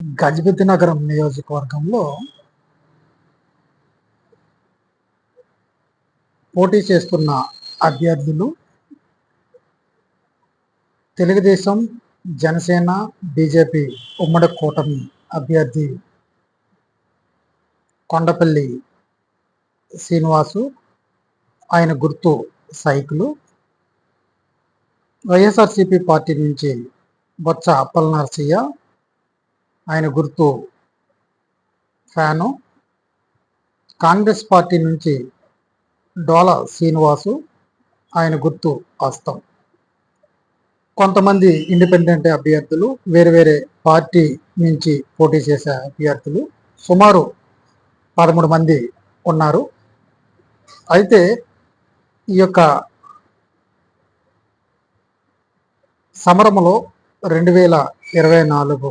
గజపతి నగరం నియోజకవర్గంలో పోటీ చేస్తున్న అభ్యర్థులు తెలుగుదేశం జనసేన బీజేపీ ఉమ్మడి కూటమి అభ్యర్థి కొండపల్లి శ్రీనివాసు ఆయన గుర్తు సైకిలు. వైఎస్ఆర్సిపి పార్టీ నుంచి బొత్స అప్పల నరసయ్య ఆయన గుర్తు ఫ్యాను. కాంగ్రెస్ పార్టీ నుంచి డోల శ్రీనివాసు ఆయన గుర్తు హస్తం. కొంతమంది ఇండిపెండెంట్ అభ్యర్థులు వేరే వేరే పార్టీ నుంచి పోటీ చేసే అభ్యర్థులు సుమారు పదమూడు మంది ఉన్నారు. అయితే ఈ యొక్క సమరములో రెండు వేల ఇరవై నాలుగు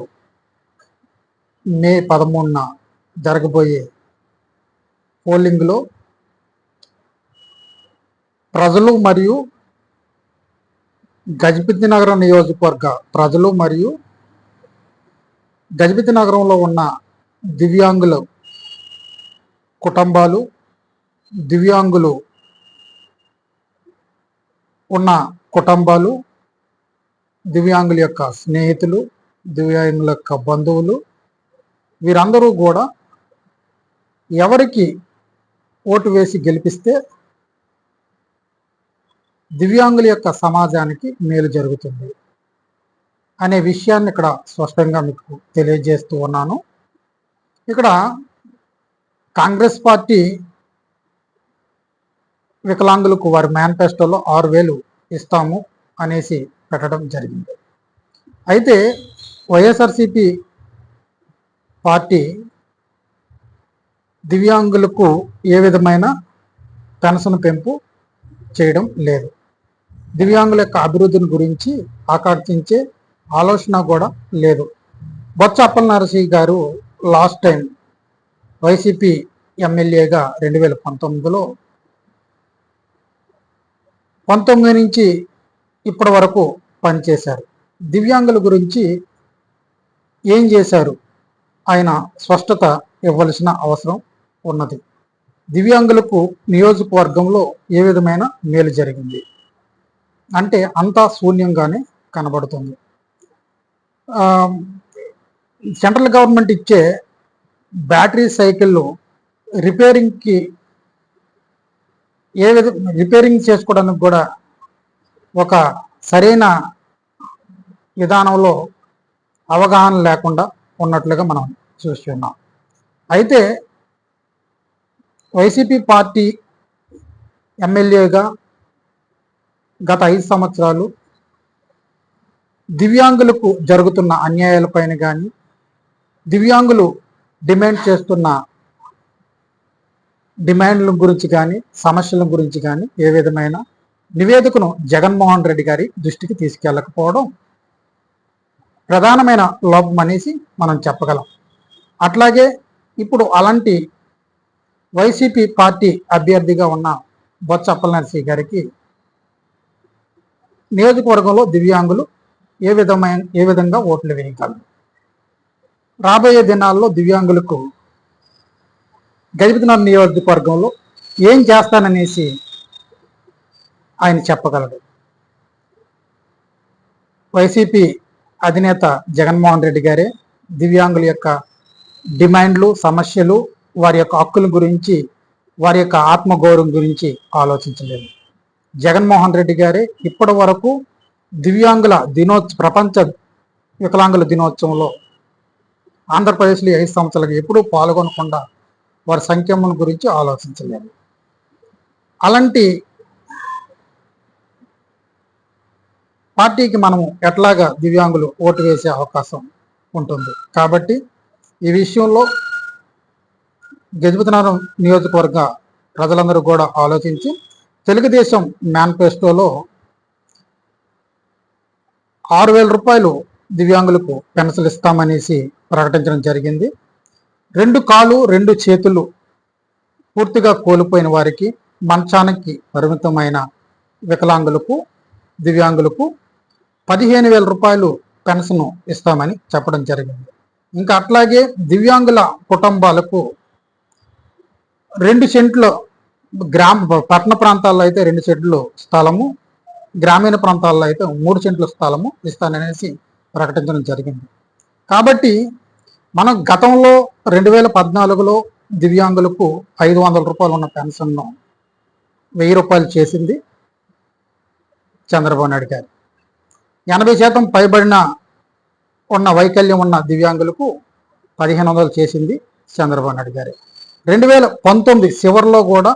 మే పదమూడున జరగబోయే పోలింగ్లో ప్రజలు మరియు గజపతి నగరం నియోజకవర్గ ప్రజలు మరియు గజపతి నగరంలో ఉన్న దివ్యాంగుల కుటుంబాలు దివ్యాంగులు ఉన్న కుటుంబాలు దివ్యాంగుల యొక్క స్నేహితులు దివ్యాంగుల యొక్క బంధువులు వీరందరూ కూడా ఎవరికి ఓటు వేసి గెలిపిస్తే దివ్యాంగుల యొక్క సమాజానికి మేలు జరుగుతుంది అనే విషయాన్ని ఇక్కడ స్పష్టంగా మీకు తెలియజేస్తూ ఉన్నాను. ఇక్కడ కాంగ్రెస్ పార్టీ వికలాంగులకు వారి మేనిఫెస్టోలో ఆరు వేలు ఇస్తాము అనేసి పెట్టడం జరిగింది. అయితే వైఎస్ఆర్సిపి పార్టీ దివ్యాంగులకు ఏ విధమైన పెన్షన్ పెంపు చేయడం లేదు. దివ్యాంగుల యొక్క అభివృద్ధిని గురించి ఆకాంక్షించే ఆలోచన కూడా లేదు. బొత్స అప్పల నరసింహ గారు లాస్ట్ టైం వైసీపీ ఎమ్మెల్యేగా రెండు వేల పంతొమ్మిదిలో పంతొమ్మిది నుంచి ఇప్పటి వరకు పనిచేశారు. దివ్యాంగుల గురించి ఏం చేశారు? ఆయన స్పష్టత ఇవ్వవలసిన అవసరం ఉన్నది. దివ్యాంగులకు నియోజకవర్గంలో ఏ విధమైన మేలు జరిగింది? అంటే అంతా శూన్యంగానే కనబడుతుంది. సెంట్రల్ గవర్నమెంట్ ఇచ్చే బ్యాటరీ సైకిళ్ళు రిపేరింగ్కి ఏ విధ రిపేరింగ్ చేసుకోవడానికి కూడా ఒక సరైన విధానంలో అవగాహన లేకుండా ఉన్నట్లుగా మనం చూస్తున్నాం. అయితే వైసీపీ పార్టీ ఎమ్మెల్యేగా గత ఐదు సంవత్సరాలు దివ్యాంగులకు జరుగుతున్న అన్యాయాలపైన కానీ దివ్యాంగులు డిమాండ్ చేస్తున్న డిమాండ్ల గురించి కానీ సమస్యల గురించి కానీ ఏ విధమైన నివేదికను జగన్మోహన్ రెడ్డి గారి దృష్టికి తీసుకెళ్ళకపోవడం ప్రధానమైన లోపం అనేసి మనం చెప్పగలం. అట్లాగే ఇప్పుడు అలాంటి వైసీపీ పార్టీ అభ్యర్థిగా ఉన్న బొత్స అప్పలనరసింహ గారికి నియోజకవర్గంలో దివ్యాంగులు ఏ విధమైన ఏ విధంగా ఓట్లు వేయగలరు? రాబోయే దినాల్లో దివ్యాంగులకు గజపతినగర్ నియోజకవర్గంలో ఏం చేస్తాననేసి ఆయన చెప్పగలడు. వైసీపీ అధినేత జగన్మోహన్ రెడ్డి గారే దివ్యాంగుల యొక్క డిమాండ్లు సమస్యలు వారి యొక్క హక్కుల గురించి వారి యొక్క ఆత్మగౌరవం గురించి ఆలోచించలేదు. జగన్మోహన్ రెడ్డి గారే ఇప్పటి వరకు దివ్యాంగుల దినోత్సవ ప్రపంచ వికలాంగుల దినోత్సవంలో ఆంధ్రప్రదేశ్లో ఐదు సంవత్సరాలకు ఎప్పుడూ పాల్గొనకుండా వారి సంక్షేమం గురించి ఆలోచించలేదు. అలాంటి పార్టీకి మనము ఎట్లాగా దివ్యాంగులు ఓటు వేసే అవకాశం ఉంటుంది. కాబట్టి ఈ విషయంలో గజపతినగరం నియోజకవర్గ ప్రజలందరూ కూడా ఆలోచించి తెలుగుదేశం మేనిఫెస్టోలో ఆరు వేల రూపాయలు దివ్యాంగులకు పెన్షన్ ఇస్తామనేసి ప్రకటించడం జరిగింది. రెండు కాలు రెండు చేతులు పూర్తిగా కోల్పోయిన వారికి మంచానికి పరిమితమైన వికలాంగులకు దివ్యాంగులకు పదిహేను వేల రూపాయలు పెన్షన్ ఇస్తామని చెప్పడం జరిగింది. ఇంకా అట్లాగే దివ్యాంగుల కుటుంబాలకు రెండు సెంట్లు గ్రామ పట్టణ ప్రాంతాల్లో అయితే రెండు సెంట్లు స్థలము గ్రామీణ ప్రాంతాల్లో అయితే మూడు సెంట్ల స్థలము ఇస్తాననేసి ప్రకటించడం జరిగింది. కాబట్టి మనం గతంలో రెండు వేల పద్నాలుగులో దివ్యాంగులకు ఐదు వందల రూపాయలు ఉన్న పెన్షన్ను వెయ్యి రూపాయలు చేసింది చంద్రబాబు నాయుడు గారు. ఎనభై శాతం పైబడిన ఉన్న వైకల్యం ఉన్న దివ్యాంగులకు పదిహేను వందలు చేసింది చంద్రబాబు నాయుడు గారు. రెండు వేల పంతొమ్మిది చివరిలో కూడా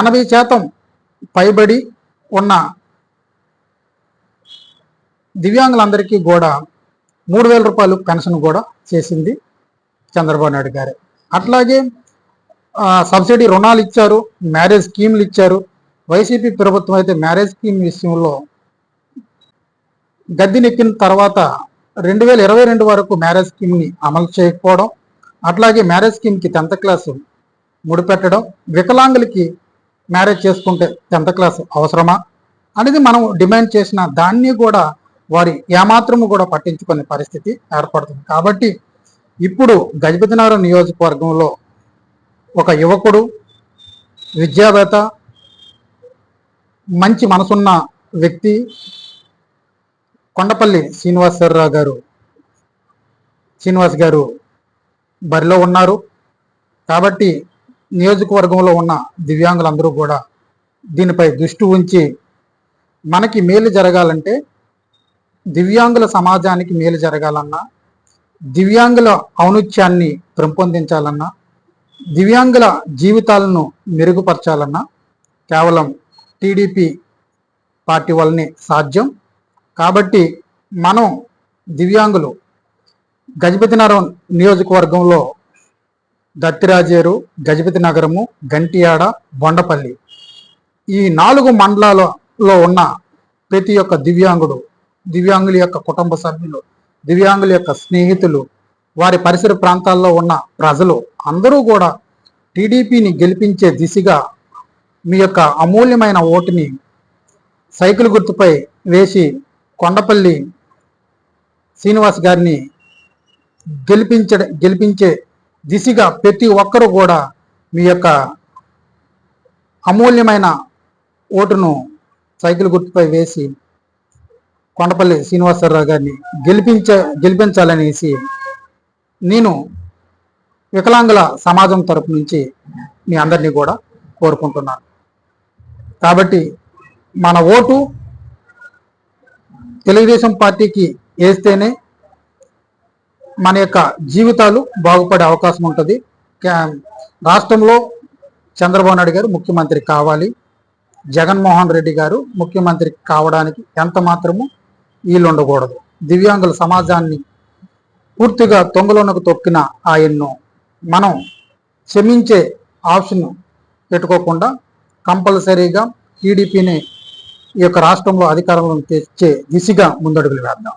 ఎనభై శాతం పైబడి ఉన్న దివ్యాంగులందరికీ కూడా మూడు వేల రూపాయలు పెన్షన్ కూడా చేసింది చంద్రబాబు నాయుడు గారు. అట్లాగే సబ్సిడీ రుణాలు ఇచ్చారు మ్యారేజ్ స్కీమ్లు ఇచ్చారు. వైసీపీ ప్రభుత్వం అయితే మ్యారేజ్ స్కీమ్ విషయంలో గద్దెనెక్కిన తర్వాత రెండు వేల ఇరవై రెండు వరకు మ్యారేజ్ స్కీమ్ని అమలు చేయకపోవడం అట్లాగే మ్యారేజ్ స్కీమ్కి టెన్త్ క్లాసు ముడిపెట్టడం వికలాంగులకి మ్యారేజ్ చేసుకుంటే టెన్త్ క్లాస్ అవసరమా అనేది మనం డిమాండ్ చేసిన దాన్ని కూడా వారి ఏమాత్రము కూడా పట్టించుకునే పరిస్థితి ఏర్పడుతుంది. కాబట్టి ఇప్పుడు గజపతినగరం నియోజకవర్గంలో ఒక యువకుడు విద్యావేత్త మంచి మనసున్న వ్యక్తి కొండపల్లి శ్రీనివాసరావు గారు శ్రీనివాస్ గారు బరిలో ఉన్నారు. కాబట్టి నియోజకవర్గంలో ఉన్న దివ్యాంగులందరూ కూడా దీనిపై దృష్టి ఉంచి మనకి మేలు జరగాలంటే దివ్యాంగుల సమాజానికి మేలు జరగాలన్నా దివ్యాంగుల ఔనుత్యాన్ని పెంపొందించాలన్నా దివ్యాంగుల జీవితాలను మెరుగుపరచాలన్నా కేవలం టీడీపీ పార్టీ వల్లనే సాధ్యం. కాబట్టి మనం దివ్యాంగులు గజపతి నగరం నియోజకవర్గంలో దత్తిరాజేరు గజపతి నగరము గంటియాడ బొండపల్లి. ఈ నాలుగు మండలాలలో ఉన్న ప్రతి ఒక్క దివ్యాంగుడు దివ్యాంగుల యొక్క కుటుంబ సభ్యులు దివ్యాంగుల యొక్క స్నేహితులు వారి పరిసర ప్రాంతాల్లో ఉన్న ప్రజలు అందరూ కూడా టీడీపీని గెలిపించే దిశగా మీ యొక్క అమూల్యమైన ఓటుని సైకిల్ గుర్తుపై వేసి కొండపల్లి శ్రీనివాస్ గారిని గెలిపించ గెలిపించే దిశగా ప్రతి ఒక్కరూ కూడా మీ యొక్క అమూల్యమైన ఓటును సైకిల్ గుర్తుపై వేసి కొండపల్లి శ్రీనివాసరావు గారిని గెలిపించ గెలిపించాలనేసి నేను వికలాంగుల సమాజం తరపు నుంచి మీ అందరినీ కూడా కోరుకుంటున్నాను. కాబట్టి మన ఓటు తెలుగుదేశం పార్టీకి వేస్తేనే మన యొక్క జీవితాలు బాగుపడే అవకాశం ఉంటుంది. రాష్ట్రంలో చంద్రబాబు నాయుడు గారు ముఖ్యమంత్రి కావాలి. జగన్మోహన్ రెడ్డి గారు ముఖ్యమంత్రి కావడానికి ఎంత మాత్రము వీళ్ళు ఉండకూడదు. దివ్యాంగుల సమాజాన్ని పూర్తిగా తొంగలోనకు తొక్కిన ఆయన్ను మనం క్షమించే ఆప్షన్ పెట్టుకోకుండా కంపల్సరీగా టీడీపీని ఈ యొక్క రాష్ట్రంలో అధికారంలో తెచ్చే దిశగా ముందడుగులు వేద్దాం.